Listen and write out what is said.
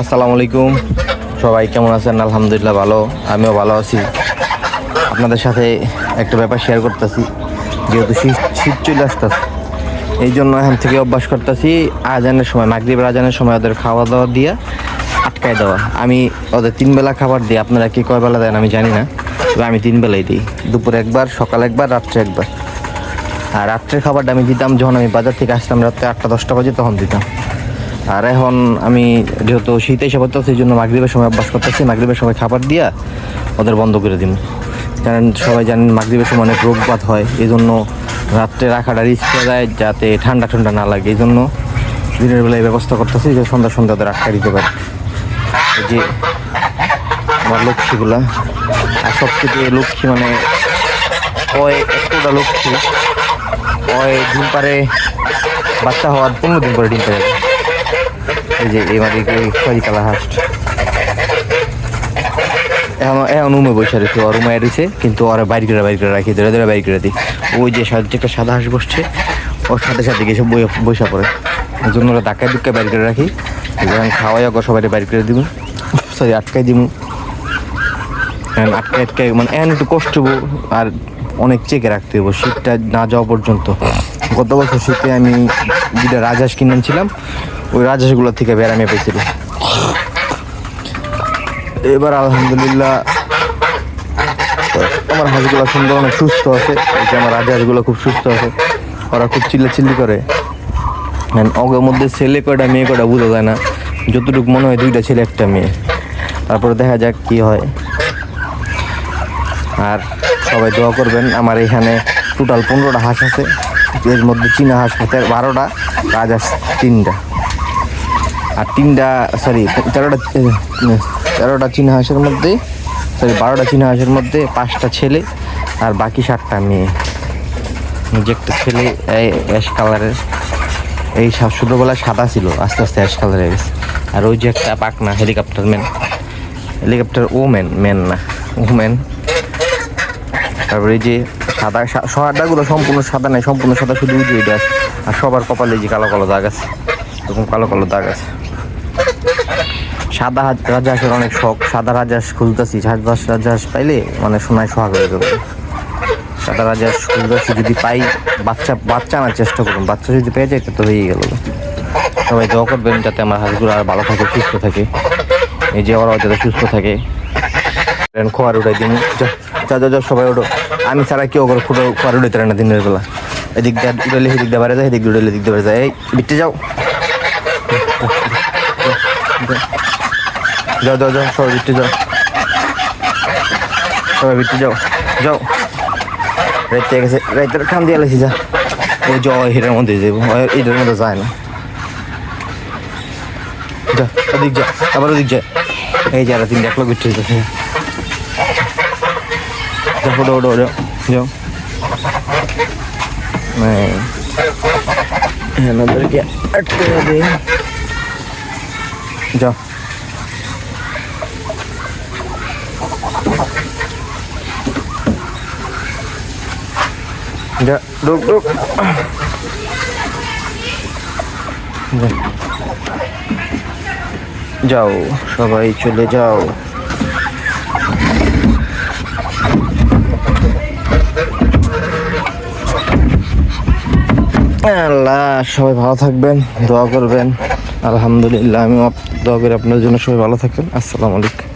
আসসালামু আলাইকুম। সবাই কেমন আছেন? আলহামদুলিল্লাহ ভালো। আমিও ভালো আছি। আপনাদের সাথে একটা ব্যাপার শেয়ার করতেছি। যেহেতু শীত শীত চলে আসতেছে। এই জন্য এখান থেকে অভ্যাস করতেছি, আজানের সময়, মাগরিবের আজানের সময় ওদের খাওয়া দাওয়া দিয়ে আটকায় দেওয়া। আমি ওদের তিন বেলা খাবার দিই। আপনারা কি কয় বেলা দেন আমি জানি না। তবে আমি তিন বেলাই দিই। দুপুর একবার, সকাল একবার, রাত্রে একবার। আর রাত্রের খাবারটা আমি দিতাম, যখন আমি বাজার থেকে আসতাম রাত্রে আটটা, দশটা বাজে, তখন দিতাম। আর এখন আমি যেহেতু শীতে এসে পড়তে সেই জন্য মাগরীবের সময় অভ্যাস করতেছি। মাগরীবের সময় খাবার দিয়া ওদের বন্ধ করে দিন কারণ সবাই জানেন মাগরীবের সময় অনেক রোগপাত হয়। এই জন্য রাত্রে রাখাটা রিস্ক হয়ে যায় যাতে ঠান্ডা ঠান্ডা না লাগে। এই জন্য দিনের বেলায় ব্যবস্থা করতেছি যে সন্ধ্যা সন্ধ্যা ওদের আটকা দিতে পারে। যে আমার লক্ষ্মীগুলা। আর সবথেকে লক্ষ্মী মানে কয় এতটা লক্ষ্মী কয় ডিম পারে বাচ্চা হওয়ার পনেরো দিন পরে ডিম পারে এই যে এই মাদিকে খয়রি কালা হাঁস। এখন এখন উমে বসে রয়েছে ওর উমে রয়েছে, কিন্তু ওরা বাইর করে বাইর করে রাখি ধরে ধরে বাইর করে দিই ওই যে একটা সাদা হাঁস বসছে, ওর সাথে সাথে গিয়ে সব বসা পড়ে। এই জন্য ওরা ধাক্কায় ধুক্কায় বাইর করে রাখি। যখন খাওয়াই, ওকে সবাই বাইর করে দিব। সরি, আটকাই দিব। এখন আটকে আটকে মানে এখন একটু কষ্ট আর অনেক চেকে রাখতে হব, শীতটা না যাওয়া পর্যন্ত। গত বছর শীতে আমি দুটা রাজহাঁস কিনেছিলাম ওই রাজহাঁসগুলো থেকে বেড়ামে পেয়েছিল এবার আলহামদুলিল্লাহ, আমার হাঁসগুলো সুন্দর অনেক সুস্থ আছে। এই যে আমার রাজহাঁসগুলো খুব সুস্থ আছে। ওরা খুব চিল্লা চিল্লি করে ওদের মধ্যে ছেলে কয়টা, মেয়ে কয়টা বোঝা যায় না। যতটুকু মনে হয় দুইটা ছেলে, একটা মেয়ে। তারপরে দেখা যাক কি হয়। আর সবাই দোয়া করবেন, আমার এখানে টোটাল পনেরোটা হাঁস আছে। এর মধ্যে চীনা হাঁস আছে বারোটা, রাজহাঁস তিনটা। আর তিনটা সরি তেরোটা তেরোটা চীনা হাঁসের মধ্যে সরি বারোটা চীনা হাঁসের মধ্যে পাঁচটা ছেলে আর বাকি সাতটা মেয়ে। যে একটা ছেলে অ্যাশ কালারের এই ছোটোবেলা সাদা ছিল, আস্তে আস্তে অ্যাশ কালার গেছে। আর ওই যে একটা পাকনা হেলিকপ্টার ম্যান হেলিকপ্টার ও ম্যান ম্যান না ও ম্যান তারপরে যে সাদা সাদাগুলো সম্পূর্ণ সাদা নাই, সম্পূর্ণ সাদা, শুধু এটা আছে। আর সবার কপালে যে কালো কালো দাগ আছে, এরকম কালো কালো দাগ আছে। সাদা রাজহাঁসের অনেক শখ। সাদা রাজহাঁস খুঁজতেছি। সাদা রাজহাঁস পাইলে মানে সোনায় সোহাগ হয়ে যাবে সাদা রাজহাঁস খুঁজতেছি, যদি পাই, বাচ্চা বাচ্চা আনার চেষ্টা করুন। বাচ্চা যদি পেয়ে যায় তো হয়ে গেল। সবাই দোয়া করবেন যাতে আমার হাঁসগুলো আর ভালো থাকে, সুস্থ থাকে। এই যে ওরাও যাতে সুস্থ থাকে। খোয়ার উঠাই দিন। যা যা সবাই ওঠো আমি ছাড়া কেউ করে খুঁড়ো খোয়ার উঠাইতে না দিনের বেলা। এদিক দিয়ে উঠাইলে সেদিক দিয়ে বাইরে যায় এদিক দিয়ে উঠাইলে এদিক দিয়ে বাইরে যায়। এই বিটে যাও। যাও যাও যাও, সবাই বিটে যাও। সবাই বিটে যাও যাও। রাইতে গেছে রাইতের খান দিয়ে লেছি যা। ও জয় হিটার মধ্যে যাব এটার মধ্যে যায় না। যা, ওদিক যা, আবার ওদিক যা। এই যারা তিন দেখল বিটে যাচ্ছে যাও ওটো ওটো যাও। হ্যাঁ হ্যাঁ আটকে যাও। যা, ঢুক ঢুক। যাও, সবাই চলে যাও। আল্লাহ, সবাই ভালো থাকবেন, দোয়া করবেন। আলহামদুলিল্লাহ, আমি দোয়া করি, আপনার জন্য সবাই ভালো থাকবেন। আসসালামু আলাইকুম।